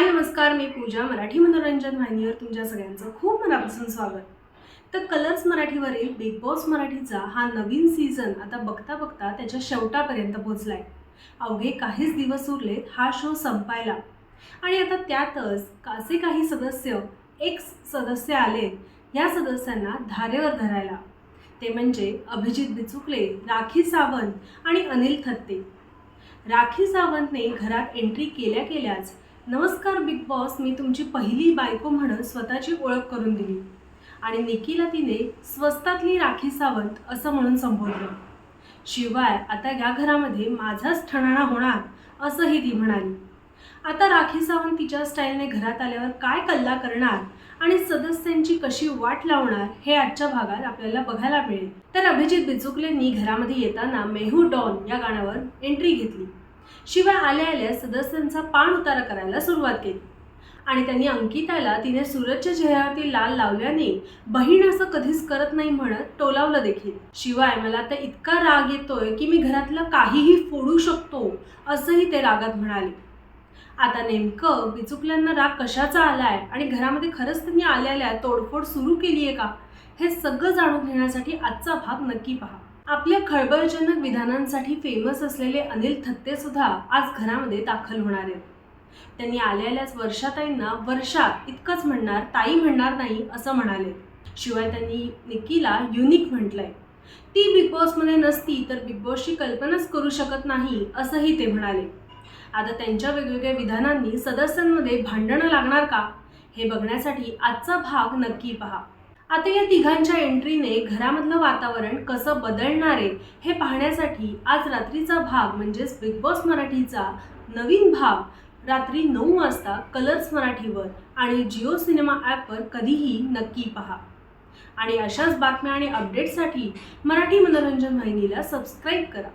हाय नमस्कार. मी पूजा मराठी मनोरंजन वाहिनीवर तुमच्या सगळ्यांचं खूप मनापासून स्वागत. तर कलर्स मराठीवरील बिग बॉस मराठीचा हा नवीन सीझन आता बघता बघता त्याच्या शेवटापर्यंत पोहोचलाय. अवघे काहीच दिवस उरलेत हा शो संपायला. आणि आता त्यातच असे काही सदस्य एक सदस्य आले या सदस्यांना धारेवर धरायला. ते म्हणजे अभिजित बिचुकले राखी सावंत आणि अनिल थत्ते. राखी सावंतने घरात एंट्री केल्या केल्याच नमस्कार बिग बॉस मी तुमची पहिली बायको म्हणून स्वतःची ओळख करून दिली. आणि निकीला तिने स्वस्तातली राखी सावंत असं म्हणून संबोधलं. शिवाय आता या घरामध्ये माझाच ठणाणा होणार असंही ती म्हणाली. आता राखी सावंत तिच्या स्टाईलने घरात आल्यावर काय कल्ला करणार आणि सदस्यांची कशी वाट लावणार हे आजच्या भागात आपल्याला बघायला मिळेल. तर अभिजित बिचुकलेंनी घरामध्ये येताना मेहू डॉन या गाण्यावर एंट्री घेतली. शिवाय आल्या आल्या सदस्यांचा पाण उतारा करायला सुरुवात केली. आणि त्यांनी अंकिताला तिने सूरजच्या चेहऱ्यावरती लाल लावल्याने बहीण असं कधीच करत नाही म्हणत टोलावलं देखील. शिवाय मला आता इतका राग येतोय की मी घरातलं काहीही फोडू शकतो असंही ते रागात म्हणाले. आता नेमकं बिचुकल्यांना राग कशाचा आलाय आणि घरामध्ये खरंच त्यांनी आल्या आल्या तोडफोड सुरू केली आहे का? हे सगळं जाणून घेण्यासाठी आजचा भाग नक्की पहा. आपल्या खळबळजनक विधानांसाठी फेमस असलेले अनिल थत्ते सुद्धा आज घरामध्ये दाखल होणार आहेत. त्यांनी आलेल्याच वर्षाताईंना वर्षा इतकंच म्हणणार ताई म्हणणार नाही असं म्हणाले. शिवाय त्यांनी निकीला युनिक म्हटलंय. ती बिग बॉसमध्ये नसती तर बिग बॉसची कल्पनाच करू शकत नाही असंही ते म्हणाले. आता त्यांच्या वेगवेगळ्या विधानांनी सदस्यांमध्ये भांडणं लागणार का? हे बघण्यासाठी आजचा भाग नक्की पहा. आता या तिघांच्या एंट्रीने घरामधलं वातावरण कसं बदलणार आहे हे पाहण्यासाठी आज रात्रीचा भाग म्हणजेच बिग बॉस मराठीचा नवीन भाग रात्री नऊ वाजता कलर्स मराठीवर आणि जिओ सिनेमा ॲपवर कधीही नक्की पहा. आणि अशाच बातम्या आणि अपडेट्ससाठी मराठी मनोरंजन वाहिनीला सबस्क्राईब करा.